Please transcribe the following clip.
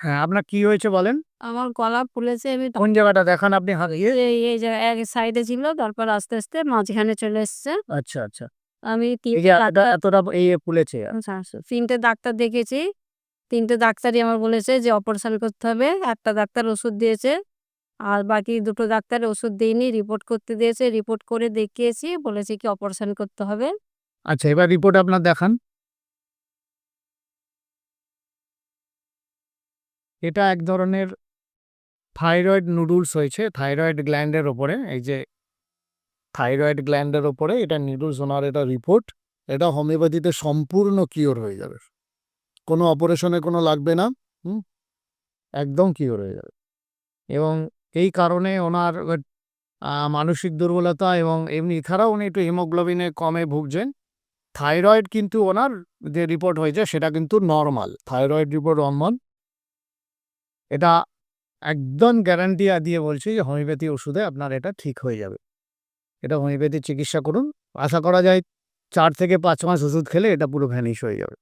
হ্যাঁ, আপনার কি হয়েছে বলেন? আমার গলা ফুলেছে আমি কোন জায়গাটা দেখান আপনি হাত ইয়ে এই এই যে এক সাইডে ছিল তারপর আস্তে, আস্তে মাঝখানে চলে এসছে। আচ্ছা, আচ্ছা। আমি এতটা, এই ফুলেছে। আচ্ছা, আচ্ছা। ৩ টে ডাক্তার দেখিয়েছি। ৩ টে ডাক্তারই আমার বলেছে যে অপারেশন করতে হবে। একটা ডাক্তার ওষুধ দিয়েছে। আর বাকি দুটো ডাক্তার ওষুধ দেয়নি, রিপোর্ট করতে দিয়েছে। রিপোর্ট করে দেখিয়েছি, বলেছে কি অপারেশন করতে হবে। আচ্ছা, এবার রিপোর্ট আপনার দেখান। এটা এক ধরনের থাইরয়েড নুডলস হয়েছে থাইরয়েড গ্ল্যান্ডের ওপরে। এই যে থাইরয়েড গ্ল্যান্ডের ওপরে এটা নিডলস ওনার এটা রিপোর্ট। এটা হোমিওপ্যাথিতে সম্পূর্ণ কিওর হয়ে যাবে। কোনো অপারেশনে কোনো লাগবে না। হুম? একদম কিওর হয়ে যাবে। এবং এই কারণে ওনার মানসিক দুর্বলতা এবং এমনি এছাড়াও উনি একটু হিমোগ্লোবিনে কমে ভুগছেন। থাইরয়েড কিন্তু ওনার যে রিপোর্ট হয়েছে সেটা কিন্তু নর্মাল থাইরয়েড রিপোর্ট নরমাল। এটা একদম গ্যারান্টি আ দিয়ে বলছি যে হোমিওপ্যাথি ওষুধে আপনার এটা ঠিক হয়ে যাবে। এটা হোমিওপ্যাথি চিকিৎসা করুন। আশা করা যায় চার থেকে পাঁচ মাস ওষুধ খেলে এটা পুরো ভ্যানিশ হয়ে যাবে।